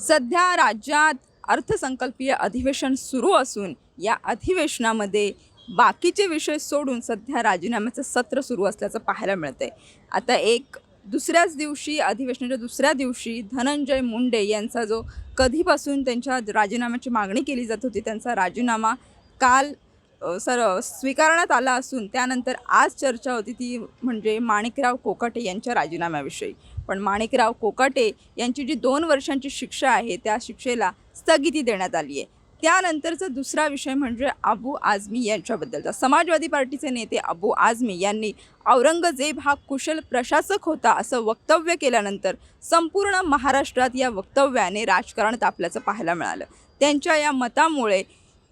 सध्या राज्यात अर्थसंकल्पीय अधिवेशन सुरू असून या अधिवेशनामध्ये बाकीचे विषय सोडून सध्या राजीनाम्याचं सत्र सुरू असल्याचं पाहायला मिळतं आहे आता एक दुसऱ्याच दिवशी अधिवेशनाच्या दुसऱ्या दिवशी धनंजय मुंडे यांचा जो कधीपासून त्यांच्या राजीनाम्याची मागणी केली जात होती त्यांचा राजीनामा काल सर स्वीकारण्यात आला असून त्यानंतर आज चर्चा होती ती म्हणजे माणिकराव कोकाटे यांच्या राजीनाम्याविषयी. पण माणिकराव कोकाटे यांची जी दोन वर्षांची शिक्षा आहे त्या शिक्षेला स्थगिती देण्यात आली आहे त्यानंतरचा दुसरा विषय म्हणजे अबू आझमी यांच्याबद्दलचा. समाजवादी पार्टीचे नेते अबू आझमी यांनी औरंगजेब हा कुशल प्रशासक होता असं वक्तव्य केल्यानंतर संपूर्ण महाराष्ट्रात या वक्तव्याने राजकारण तापल्याचं पाहायला मिळालं. त्यांच्या या मतामुळे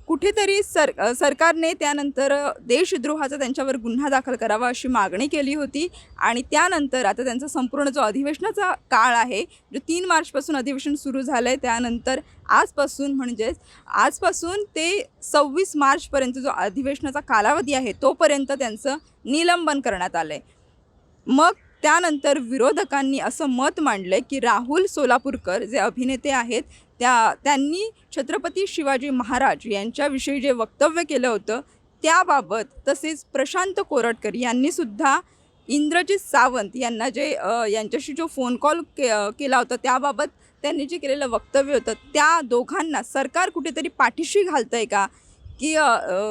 कुठेतरी सर सरकारने त्यानंतर देशद्रोहाचा त्यांच्यावर गुन्हा दाखल करावा अशी मागणी केली होती आणि त्यानंतर आता त्यांचा संपूर्ण जो अधिवेशनाचा काळ आहे जो तीन मार्चपासून अधिवेशन सुरू झालं आहे त्यानंतर आजपासून म्हणजेच आजपासून ते सव्वीस मार्चपर्यंत जो अधिवेशनाचा कालावधी आहे तोपर्यंत त्यांचं निलंबन करण्यात आलं आहे मग त्यानंतर विरोधकांनी असं मत मांडलं की राहुल सोलापूरकर जे अभिनेते आहेत त्या त्यांनी छत्रपती शिवाजी महाराज यांच्याविषयी जे वक्तव्य केलं होतं त्याबाबत तसेच प्रशांत कोरटकर यांनीसुद्धा इंद्रजित सावंत यांना जे यांच्याशी जो फोन कॉल के केला होता त्याबाबत त्यांनी जे केलेलं वक्तव्य होतं त्या दोघांना सरकार कुठेतरी पाठीशी घालतं आहे का की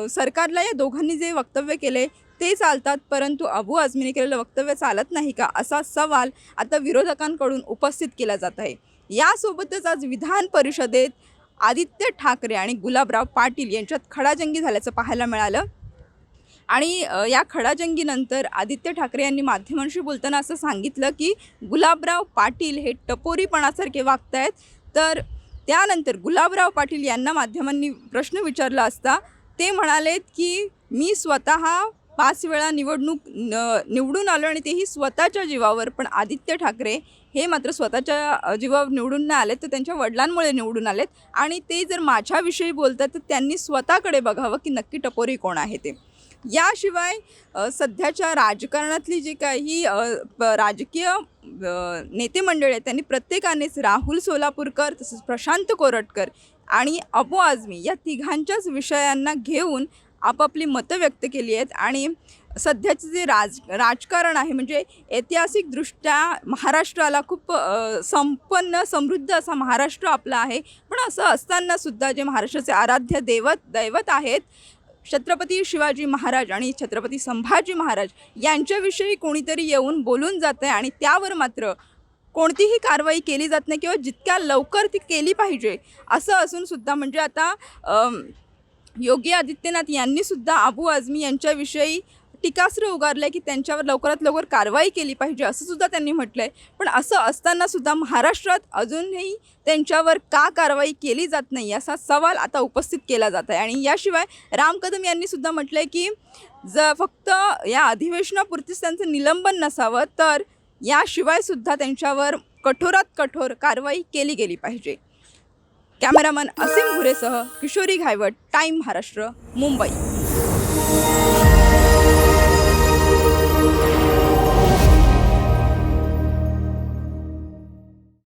सरकारला या दोघांनी जे वक्तव्य केले ते चालतात परंतु अबू आझमीने केलेलं वक्तव्य चालत नाही का? असा सवाल आता विरोधकांकडून उपस्थित केला जात आहे. यासोबतच आज विधान परिषदेत आदित्य ठाकरे आणि गुलाबराव पाटील यांच्यात खडाजंगी झाल्याचं पाहायला मिळालं. आणि या खडाजंगीनंतर आदित्य ठाकरे यांनी माध्यमांशी बोलताना असं सांगितलं की गुलाबराव पाटील हे टपोरीपणासारखे वागत आहेत तर त्यानंतर गुलाबराव पाटील यांना माध्यमांनी प्रश्न विचारला असता ते म्हणालेत की मी स्वतः पाच वेळा निवडणूक न निवडून आलो आणि तेही स्वतःच्या जीवावर. पण आदित्य ठाकरे हे मात्र स्वतःच्या जीवावर निवडून नाही आलेत तर त्यांच्या वडिलांमुळे निवडून आलेत. आणि ते जर माझ्याविषयी बोलतात तर त्यांनी स्वतःकडे बघावं की नक्की टपोरी कोण आहे ते. याशिवाय सध्याच्या राजकारणातली जी काही प- राजकीय नेते मंडळी आहेत त्यांनी प्रत्येकानेच राहुल सोलापूरकर तसंच प्रशांत कोरटकर आणि अबू आझमी या तिघांच्याच विषयांना घेऊन आपापली मतं व्यक्त केली आहेत आणि सध्याचे जे राज राजकारण आहे म्हणजे ऐतिहासिकदृष्ट्या महाराष्ट्राला खूप संपन्न समृद्ध असा महाराष्ट्र आपला आहे. पण असं असतानासुद्धा जे महाराष्ट्राचे आराध्य देवत दैवत आहेत छत्रपती शिवाजी महाराज आणि छत्रपती संभाजी महाराज यांच्याविषयी कोणीतरी येऊन बोलून जातं आहे आणि त्यावर मात्र कोणतीही कारवाई केली जात नाही किंवा जितक्या लवकर ती केली पाहिजे असं असूनसुद्धा म्हणजे आता योगी आदित्यनाथ यांनी सुद्धा अबू आझमी यांच्याविषयी टीकास्त्र उगारलं आहे की त्यांच्यावर लवकरात लवकर कारवाई केली पाहिजे असं सुद्धा त्यांनी म्हटलं आहे पण असं असताना सुद्धा महाराष्ट्रात अजूनही त्यांच्यावर का कारवाई केली जात नाही असा सवाल आता उपस्थित केला जात आहे. आणि याशिवाय राम कदम यांनी सुद्धा म्हटलं आहे की ज फक्त या अधिवेशनापुरतीच त्यांचं निलंबन नसावं तर याशिवाय सुद्धा त्यांच्यावर कठोरात कठोर कारवाई केली गेली पाहिजे. कॅमेरामन असीम घुरेसह किशोरी घायवट टाईम महाराष्ट्र मुंबई.